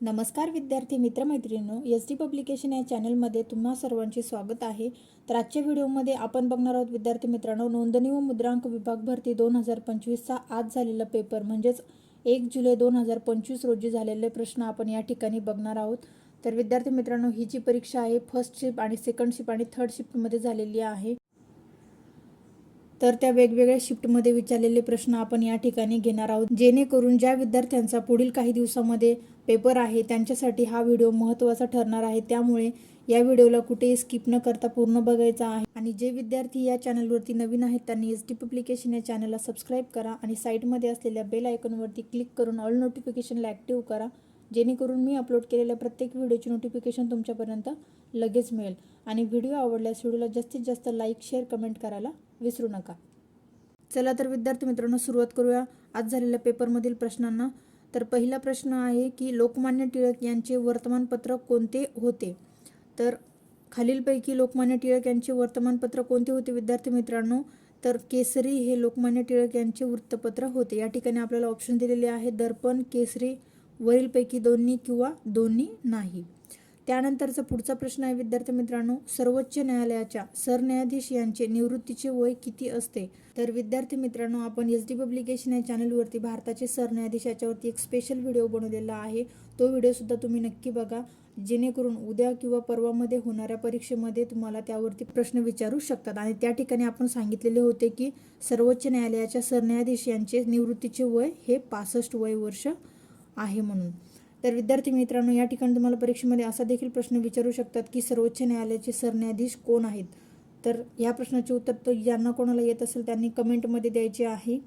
नमस्कार विद्यार्थी मित्रमैत्रिणींनो S D publication या चॅनलमध्ये तुम्हा सर्वांचे स्वागत आहे. तर आजच्या व्हिडिओमध्ये आपण बघणार आहोत विद्यार्थी मित्रांनो नोंदणी व मुद्रांक विभाग भरती दोन हजार पंचवीसचा आज झालेला पेपर म्हणजेच एक जुलै दोन हजार पंचवीस रोजी झालेले प्रश्न आपण या ठिकाणी बघणार आहोत. तर विद्यार्थी मित्रांनो ही जी परीक्षा आहे फर्स्ट शिफ्ट आणि सेकंड शिफ्ट आणि थर्ड शिफ्टमध्ये झालेली आहे. तर त्या वेगवेगळ्या शिफ्टमध्ये विचारलेले प्रश्न आपण या ठिकाणी घेणार आहोत. जेणेकरून ज्या विद्यार्थ्यांचा पुढील काही दिवसामध्ये पेपर आहे त्यांच्यासाठी हा व्हिडिओ महत्त्वाचा ठरणार आहे. त्यामुळे या व्हिडिओला कुठेही स्किप न करता पूर्ण बघायचा आहे. आणि जे विद्यार्थी या चॅनलवरती नवीन आहेत त्यांनी एस डी पब्लिकेशन या चॅनलला सबस्क्राईब करा आणि साईडमध्ये असलेल्या बेल आयकॉनवरती क्लिक करून ऑल नोटिफिकेशनला ॲक्टिव्ह करा. जेणेकरून मी अपलोड केलेल्या प्रत्येक व्हिडिओची नोटिफिकेशन तुमच्यापर्यंत लगेच मिळेल. आणि व्हिडिओ आवडल्यास व्हिडिओला जास्तीत जास्त लाईक शेअर कमेंट करायला विसरू नका. चला तर विद्यार्थी मित्रांनो सुरुवात करूया. आज झालेल्या पेपरमधील प्रश्नांना तर पहिला प्रश्न आहे की लोकमान्य टिळक यांचे वर्तमानपत्र कोणते होते? तर खालीलपैकी लोकमान्य टिळक यांचे वर्तमानपत्र कोणते होते विद्यार्थी मित्रांनो? तर केसरी हे लोकमान्य टिळक यांचे वृत्तपत्र होते. या ठिकाणी आपल्याला ऑप्शन दिलेले आहे दर्पण केसरी वरीलपैकी दोन्ही किंवा दोन्ही नाही. त्यानंतरचा पुढचा प्रश्न आहे विद्यार्थी मित्रांनो सर्वोच्च न्यायालयाच्या सरन्यायाधीश यांचे निवृत्तीचे वय किती असते? तर विद्यार्थी मित्रांनो आपण एस डी पब्लिकेशन या चॅनलवरती भारताचे सरन्यायाधीश याच्यावरती एक स्पेशल व्हिडिओ बनवलेला आहे. तो व्हिडिओसुद्धा तुम्ही नक्की बघा. जेणेकरून उद्या किंवा परवामध्ये होणाऱ्या परीक्षेमध्ये तुम्हाला त्यावरती प्रश्न विचारू शकतात. आणि त्या ठिकाणी आपण सांगितलेले होते की सर्वोच्च न्यायालयाच्या सरन्यायाधीश यांचे निवृत्तीचे वय हे पासष्ट वय वर्ष आहे म्हणून. तर विद्यार्थी मित्रांनो या ठिकाणी तुम्हाला परीक्षेमध्ये असा देखील प्रश्न विचारू शकतात की सर्वोच्च न्यायालयाचे सरन्यायाधीश कोण आहेत? तर या प्रश्नाचे उत्तर तर ज्यांना कोणाला येत असेल त्यांनी कमेंटमध्ये द्यायचे आहे.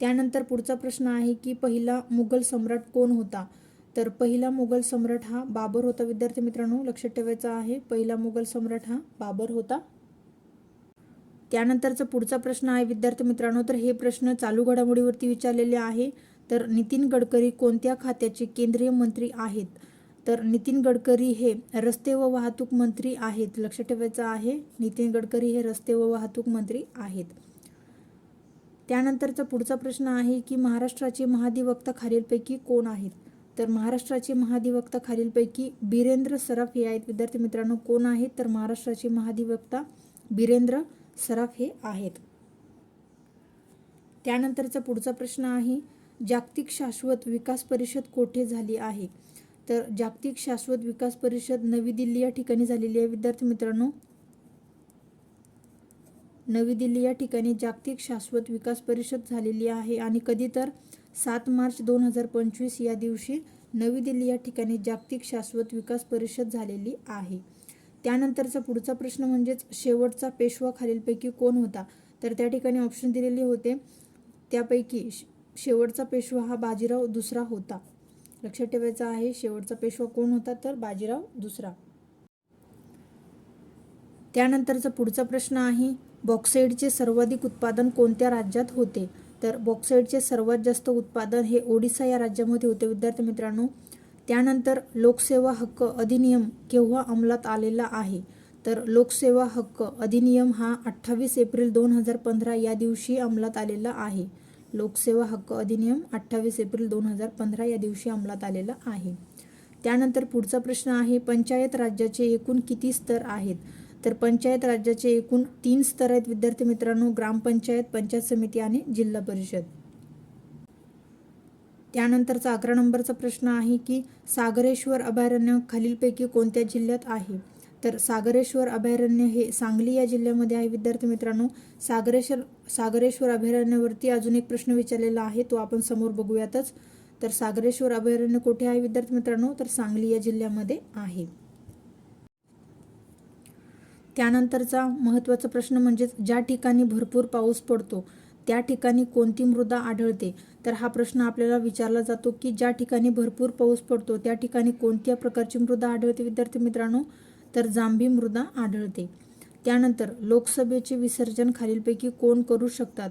त्यानंतर पुढचा प्रश्न आहे की पहिला मुघल सम्राट कोण होता? तर पहिला मुघल सम्राट हा बाबर होता. विद्यार्थी मित्रांनो लक्षात ठेवायचा आहे पहिला मुघल सम्राट हा बाबर होता. त्यानंतरचा पुढचा प्रश्न आहे विद्यार्थी मित्रांनो तर हे प्रश्न चालू घडामोडीवरती विचारलेले आहे. तर नितीन गडकरी कोणत्या खात्याचे केंद्रीय मंत्री आहेत? तर नितीन गडकरी हे रस्ते व वाहतूक मंत्री आहेत. लक्ष ठेवायचं आहे. नितीन गडकरी हे रस्ते व वाहतूक मंत्री आहेत. त्यानंतरचा पुढचा प्रश्न आहे की महाराष्ट्राचे महाधिवक्ता खालीलपैकी कोण आहेत? तर महाराष्ट्राचे महाधिवक्ता खालीलपैकी बिरेंद्र सराफ हे आहेत. विद्यार्थी मित्रांनो कोण आहेत? तर महाराष्ट्राचे महाधिवक्ता बिरेंद्र सराफ हे आहेत. त्यानंतरचा पुढचा प्रश्न आहे जागतिक शाश्वत विकास परिषद कोठे झाली आहे? तर जागतिक शाश्वत विकास परिषद नवी दिल्ली या ठिकाणी झालेली आहे. विद्यार्थी मित्रांनो नवी दिल्ली या ठिकाणी जागतिक शाश्वत विकास परिषद झालेली आहे आणि कधी तर सात मार्च दोन हजार पंचवीस या दिवशी नवी दिल्ली या ठिकाणी जागतिक शाश्वत विकास परिषद झालेली आहे. त्यानंतरचा पुढचा प्रश्न म्हणजेच शेवटचा पेशवा खालीलपैकी कोण होता? तर त्या ठिकाणी ऑप्शन दिलेले होते. त्यापैकी शेवटचा पेशवा हा बाजीराव दुसरा होता. लक्षात ठेवायचा आहे शेवटचा पेशवा कोण होता? तर बाजीराव दुसरा. त्यानंतरचा पुढचा प्रश्न आहे बॉक्साईडचे सर्वाधिक उत्पादन कोणत्या राज्यात होते? तर बॉक्साईडचे सर्वात जास्त उत्पादन हे ओडिसा या राज्यामध्ये होते विद्यार्थी मित्रांनो. त्यानंतर लोकसेवा हक्क अधिनियम केव्हा अंमलात आलेला आहे? तर लोकसेवा हक्क अधिनियम हा अठ्ठावीस एप्रिल दोन हजार पंधरा या दिवशी अंमलात आलेला आहे. लोकसेवा हक्क अधिनियम अठ्ठावीस एप्रिल दोन हजार पंधरा या दिवशी अंमलात आलेला आहे. त्यानंतर पुढचा प्रश्न आहे पंचायत राज्याचे एकूण किती स्तर आहेत? तर पंचायत राज्याचे एकूण तीन स्तर आहेत विद्यार्थी मित्रांनो ग्रामपंचायत पंचायत समिती आणि जिल्हा परिषद. त्यानंतरचा अकरा नंबरचा प्रश्न आहे की सागरेश्वर अभयारण्य खालीलपैकी कोणत्या जिल्ह्यात आहे? तर सागरेश्वर अभयारण्य हे सांगली या जिल्ह्यामध्ये आहे. विद्यार्थी मित्रांनो सागरेश्वर सागरेश्वर अभयारण्यावरती अजून एक प्रश्न विचारलेला आहे. तो आपण समोर बघूयातच. तर सागरेश्वर अभयारण्य कुठे आहे विद्यार्थी मित्रांनो? तर सांगली या जिल्ह्यामध्ये आहे. त्यानंतरचा महत्त्वाचा प्रश्न म्हणजेच ज्या ठिकाणी भरपूर पाऊस पडतो त्या ठिकाणी कोणती मृदा आढळते? तर हा प्रश्न आपल्याला विचारला जातो की ज्या ठिकाणी भरपूर पाऊस पडतो त्या ठिकाणी कोणत्या प्रकारची मृदा आढळते विद्यार्थी मित्रांनो? तर जांभी मृदा आढळते. त्यानंतर लोकसभेचे विसर्जन खालीलपैकी कोण करू शकतात?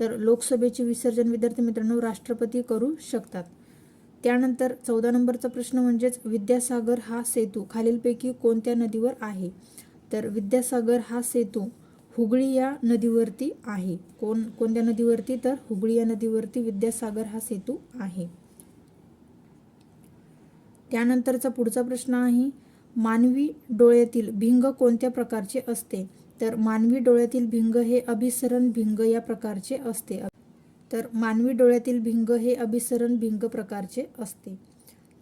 तर लोकसभेचे विसर्जन विद्यार्थी मित्रांनो राष्ट्रपती करू शकतात. त्यानंतर चौदा नंबरचा प्रश्न म्हणजेच विद्यासागर हा सेतू खालीलपैकी कोणत्या नदीवर आहे? तर विद्यासागर हा सेतू हुगळी या नदीवरती आहे. कोण कोणत्या नदीवरती? तर हुगळी या नदीवरती विद्यासागर हा सेतू आहे. त्यानंतरचा पुढचा प्रश्न आहे मानवी डोळ्यातील भिंग कोणत्या प्रकारचे असते? तर मानवी डोळ्यातील भिंग हे अभिसरण भिंग या प्रकारचे असते. तर मानवी डोळ्यातील भिंग हे अभिसरण भिंग प्रकारचे असते.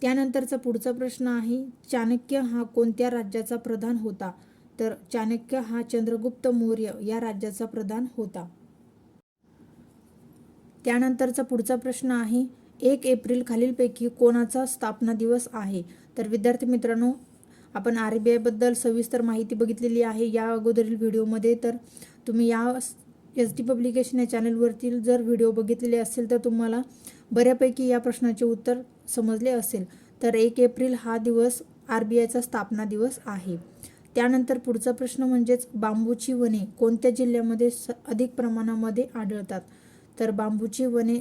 त्यानंतरचा पुढचा प्रश्न आहे चाणक्य हा कोणत्या राज्याचा प्रधान होता? तर चाणक्य हा चंद्रगुप्त मौर्य या राज्याचा प्रधान होता. त्यानंतरचा पुढचा प्रश्न आहे एक एप्रिल खालीलपैकी कोणाचा स्थापना दिवस आहे? तर विद्यार्थी मित्रांनो आपण आर बी आयबद्दल सविस्तर माहिती बघितलेली आहे. या अगोदरील व्हिडिओमध्ये तर तुम्ही या एस डी पब्लिकेशन या चॅनलवरती जर व्हिडिओ बघितलेले असेल तर तुम्हाला बऱ्यापैकी या प्रश्नाचे उत्तर समजले असेल. तर एक एप्रिल हा दिवस आर बी आयचा स्थापना दिवस आहे. त्यानंतर पुढचा प्रश्न म्हणजेच बांबूची वने कोणत्या जिल्ह्यामध्ये स अधिक प्रमाणामध्ये आढळतात? तर बांबूची वने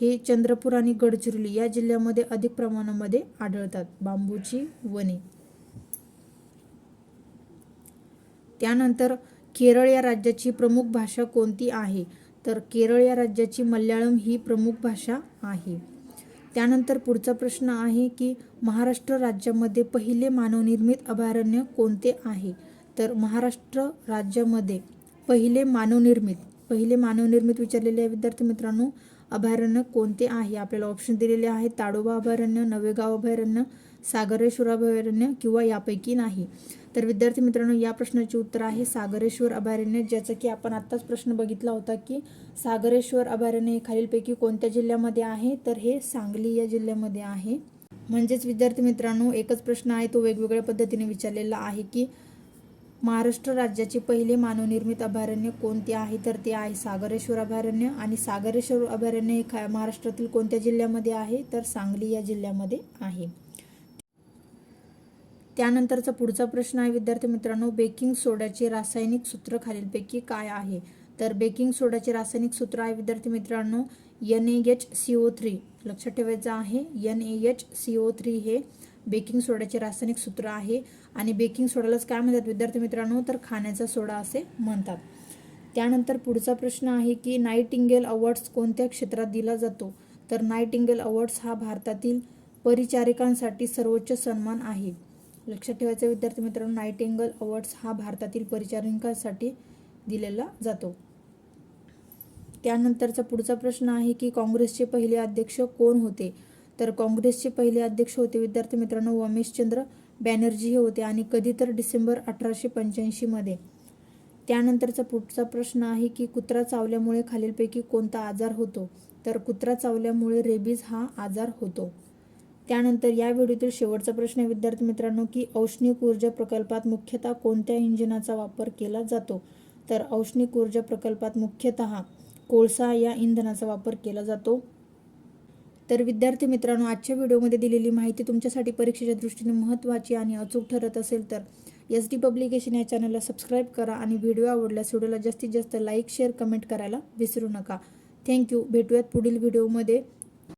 हे चंद्रपूर आणि गडचिरोली या जिल्ह्यामध्ये अधिक प्रमाणामध्ये आढळतात. बांबूची वने. त्यानंतर केरळ या राज्याची प्रमुख भाषा कोणती आहे? तर केरळ या राज्याची मल्याळम ही प्रमुख भाषा आहे. त्यानंतर पुढचा प्रश्न आहे की महाराष्ट्र राज्यामध्ये पहिले मानवनिर्मित अभयारण्य कोणते आहे? तर महाराष्ट्र राज्यामध्ये पहिले मानवनिर्मित पहिले मानवनिर्मित विचारलेले आहे विद्यार्थी मित्रांनो अभयारण्य कोणते आहे? आपल्याला ऑप्शन दिलेले आहे ताडोबा अभयारण्य नवेगाव अभयारण्य सागरेश्वर अभयारण्य किंवा यापैकी नाही. तर विद्यार्थी मित्रांनो या प्रश्नाचे उत्तर आहे सागरेश्वर अभयारण्य ज्याचं की आपण आत्ताच प्रश्न बघितला होता की सागरेश्वर अभयारण्य हे खालीलपैकी कोणत्या जिल्ह्यामध्ये आहे? तर हे सांगली या जिल्ह्यामध्ये आहे. म्हणजेच विद्यार्थी मित्रांनो एकच प्रश्न आहे तो वेगवेगळ्या पद्धतीने विचारलेला आहे की महाराष्ट्र राज्याचे पहिले मानवनिर्मित अभयारण्य कोणते आहे? तर ते आहे सागरेश्वर अभयारण्य आणि सागरेश्वर अभयारण्य हे खा महाराष्ट्रातील कोणत्या जिल्ह्यामध्ये आहे? तर सांगली या जिल्ह्यामध्ये आहे. त्यानंतरचा पुढचा प्रश्न आहे विद्यार्थी मित्रांनो बेकिंग सोड्याचे रासायनिक सूत्र खालीलपैकी काय आहे? तर बेकिंग सोड्याचे रासायनिक सूत्र आहे विद्यार्थी मित्रांनो N A H C O three लक्षात ठेवायचं आहे N A H C O three हे बेकिंग सोड्याचे रासायनिक सूत्र आहे आणि बेकिंग सोड्यालाच काय म्हणतात विद्यार्थी मित्रांनो? तर खाण्याचा सोडा असे म्हणतात. त्यानंतर पुढचा प्रश्न आहे की नाईटिंगेल अवॉर्ड्स कोणत्या क्षेत्रात दिला जातो? तर नाईटिंगेल अवॉर्ड्स हा भारतातील परिचारिकांसाठी सर्वोच्च सन्मान आहे. लक्षात ठेवायचं विद्यार्थी मित्रांनो नाईटेंगल अवॉर्ड्स हा भारतातील परिचारिकांसाठी दिलेला जातो. त्यानंतरचा पुढचा प्रश्न आहे की काँग्रेसचे पहिले अध्यक्ष कोण होते? तर काँग्रेसचे पहिले अध्यक्ष होते विद्यार्थी मित्रांनो उमेशचंद्र बॅनर्जी हे होते आणि कधी तर डिसेंबर अठराशे पंच्याऐंशीमध्ये त्यानंतरचा पुढचा प्रश्न आहे की कुत्रा चावल्यामुळे खालीलपैकी कोणता आजार होतो? तर कुत्रा चावल्यामुळे रेबीज हा आजार होतो. त्यानंतर या व्हिडिओतील शेवटचा प्रश्न आहे विद्यार्थी मित्रांनो की औष्णिक ऊर्जा प्रकल्पात मुख्यतः कोणत्या इंजिनाचा वापर केला जातो? तर औष्णिक ऊर्जा प्रकल्पात मुख्यतः कोळसा या इंधनाचा वापर केला जातो. तर विद्यार्थी मित्रांनो आजच्या व्हिडिओमध्ये दिलेली माहिती तुमच्यासाठी परीक्षेच्या दृष्टीने महत्त्वाची आणि अचूक ठरत असेल तर एस डी पब्लिकेशन या चॅनलला सबस्क्राईब करा आणि व्हिडिओ आवडल्यास व्हिडिओला जास्तीत जास्त लाईक शेअर कमेंट करायला विसरू नका. थँक्यू भेटूयात पुढील व्हिडिओमध्ये.